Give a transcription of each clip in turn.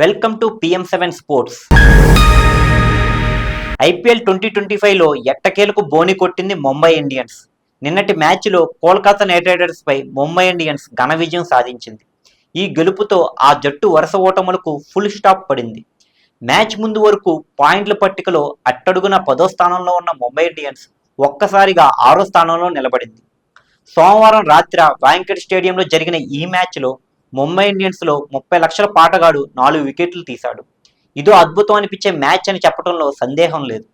Welcome to PM seven sports. IPL twenty twenty ఫైవ్లో ఎట్టకేలకు బోని కొట్టింది ముంబై ఇండియన్స్. నిన్నటి మ్యాచ్లో కోల్కతా నైట్ రైడర్స్ పై ముంబై ఇండియన్స్ ఘన విజయం సాధించింది. ఈ గెలుపుతో ఆ జట్టు వరుస ఓటములకు ఫుల్ స్టాప్ పడింది. మ్యాచ్ ముందు వరకు పాయింట్ల పట్టికలో అట్టడుగున పదో స్థానంలో ఉన్న ముంబై ఇండియన్స్ ఒక్కసారిగా ఆరో స్థానంలో నిలబడింది. సోమవారం రాత్రి వాంకట్ స్టేడియంలో జరిగిన ఈ మ్యాచ్లో ముంబై ఇండియన్స్లో ముప్పై లక్షల పాటగాడు నాలుగు వికెట్లు తీశాడు. ఇదో అద్భుతం అనిపించే మ్యాచ్ అని చెప్పడంలో సందేహం లేదు.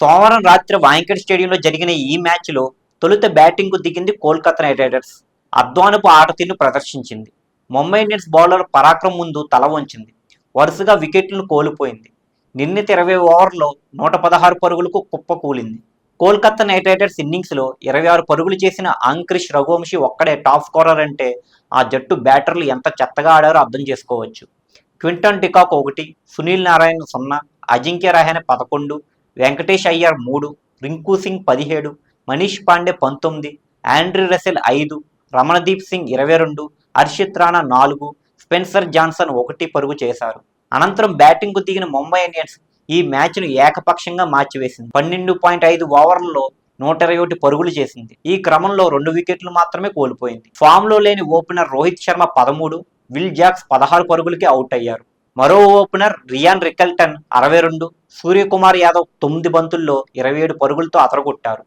సోమవారం రాత్రి వాంకట్ స్టేడియంలో జరిగిన ఈ మ్యాచ్లో తొలుత బ్యాటింగ్కు దిగింది కోల్కతా నైట్ రైడర్స్. అద్వానపు ఆట తీరును ప్రదర్శించింది. ముంబై ఇండియన్స్ బౌలర్ పరాక్రమ్ ముందు తల వంచింది. వరుసగా వికెట్లను కోల్పోయింది. నిర్ణీత ఇరవై ఓవర్లో నూట పదహారు పరుగులకు కుప్ప కూలింది కోల్కతా నైట్ రైడర్స్ ఇన్నింగ్స్లో ఇరవై ఆరు పరుగులు చేసిన అంక్రిష్ రఘువంశీ ఒక్కడే టాప్ స్కోరర్ అంటే ఆ జట్టు బ్యాటర్లు ఎంత చెత్తగా ఆడారో అర్థం చేసుకోవచ్చు. క్వింటన్ టికాక్ ఒకటి సునీల్ నారాయణ సున్నా అజింక్య రహానే పదకొండు వెంకటేష్ అయ్యర్ మూడు రింకు సింగ్ పదిహేడు మనీష్ పాండే పంతొమ్మిది ఆండ్రీ రసెల్ ఐదు రమణదీప్ సింగ్ ఇరవై రెండు హర్షిత్ రాణా నాలుగు స్పెన్సర్ జాన్సన్ ఒకటి పరుగు చేశారు. అనంతరం బ్యాటింగ్కు దిగిన ముంబై ఇండియన్స్ ఈ మ్యాచ్ను ఏకపక్షంగా మార్చివేసింది. పన్నెండు పాయింట్ ఐదు ఓవర్లలో నూట ఇరవై ఒకటి పరుగులు చేసింది. ఈ క్రమంలో రెండు వికెట్లు మాత్రమే కోల్పోయింది. ఫామ్లో లేని ఓపెనర్ రోహిత్ శర్మ పదమూడు విల్ జాక్స్ పదహారు పరుగులకి అవుట్ అయ్యారు. మరో ఓపెనర్ రియాన్ రికల్టన్ అరవై రెండు సూర్యకుమార్ యాదవ్ తొమ్మిది బంతుల్లో ఇరవై ఏడు పరుగులతో అతరగొట్టారు.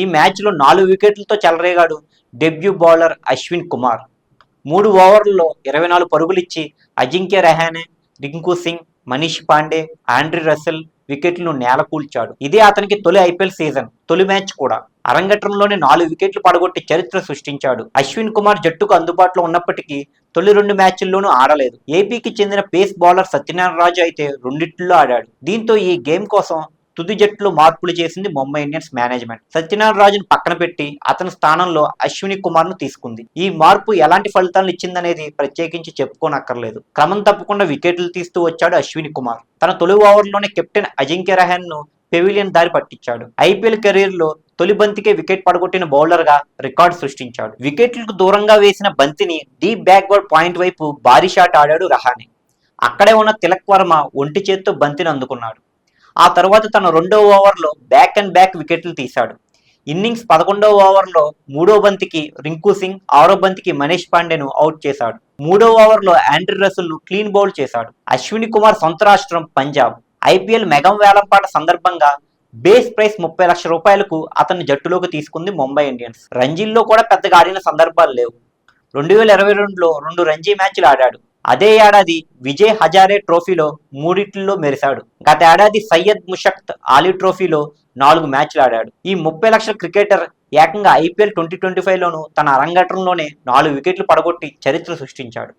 ఈ మ్యాచ్లో నాలుగు వికెట్లతో చెలరేగాడు డెబ్యూ బౌలర్ అశ్విన్ కుమార్. మూడు ఓవర్లలో ఇరవై నాలుగు పరుగులిచ్చి అజింక్య రెహానే రింకు సింగ్ మనీష్ పాండే ఆండ్రీ రసెల్ వికెట్లను నేలకూల్చాడు. ఇదే అతనికి తొలి ఐపీఎల్ సీజన్ తొలి మ్యాచ్ కూడా. అరంగట్రంలోనే నాలుగు వికెట్లు పడగొట్టి చరిత్ర సృష్టించాడు. అశ్విన్ కుమార్ జట్టుకు అందుబాటులో ఉన్నప్పటికీ తొలి రెండు మ్యాచ్ల్లోనూ ఆడలేదు. ఏపీకి చెందిన పేస్ బౌలర్ సత్యనారాయణ రాజు అయితే రెండిట్లో ఆడాడు. దీంతో ఈ గేమ్ కోసం తుది జట్లు మార్పులు చేసింది ముంబై ఇండియన్స్ మేనేజ్మెంట్. సత్యనారాయణ రాజును పక్కన పెట్టి అతని స్థానంలో అశ్విని కుమార్ను తీసుకుంది. ఈ మార్పు ఎలాంటి ఫలితాలను ఇచ్చిందనేది ప్రత్యేకించి చెప్పుకోనక్కర్లేదు. క్రమం తప్పకుండా వికెట్లు తీస్తూ వచ్చాడు అశ్విని కుమార్. తన తొలి ఓవర్లోనే కెప్టెన్ అజింక్య రహాన్ను పెవిలియన్ దారి పట్టించాడు. ఐపీఎల్ కెరీర్లో తొలి బంతికే వికెట్ పడగొట్టిన బౌలర్గా రికార్డు సృష్టించాడు. వికెట్లకు దూరంగా వేసిన బంతిని డీప్ బ్యాక్వర్డ్ పాయింట్ వైపు భారీ షాట్ ఆడాడు రహానే. అక్కడే ఉన్న తిలక్ వర్మ ఒంటి చేత్తో బంతిని అందుకున్నాడు. ఆ తర్వాత తన రెండో ఓవర్లో బ్యాక్ అండ్ బ్యాక్ వికెట్లు తీశాడు. ఇన్నింగ్స్ పదకొండవ ఓవర్లో మూడో బంతికి రింకు సింగ్ ఆరో బంతికి మనీష్ పాండేను అవుట్ చేశాడు. మూడో ఓవర్లో ఆండ్రీ రసుల్ను క్లీన్ బౌల్ చేశాడు. అశ్విని కుమార్ సొంత రాష్ట్రం పంజాబ్. ఐపీఎల్ మెగం వేలంపాట సందర్భంగా బేస్ ప్రైస్ ముప్పై లక్షల రూపాయలకు అతన్ని జట్టులోకి తీసుకుంది ముంబై ఇండియన్స్. రంజీల్లో కూడా పెద్దగా ఆడిన సందర్భాలు లేవు. రెండు వేల ఇరవై రెండులో రెండు రంజీ మ్యాచ్లు ఆడాడు. అదే ఏడాది విజయ్ హజారే ట్రోఫీలో మూడిట్లో మెరిశాడు. గత ఏడాది సయ్యద్ ముషక్త్ ఆలీ ట్రోఫీలో నాలుగు మ్యాచ్లు ఆడాడు. ఈ ముప్పై లక్షల క్రికెటర్ ఏకంగా ఐపీఎల్ ట్వంటీ ట్వంటీ ఫైవ్ లోను తన అరంగేట్రంలోనే నాలుగు వికెట్లు పడగొట్టి చరిత్ర సృష్టించాడు.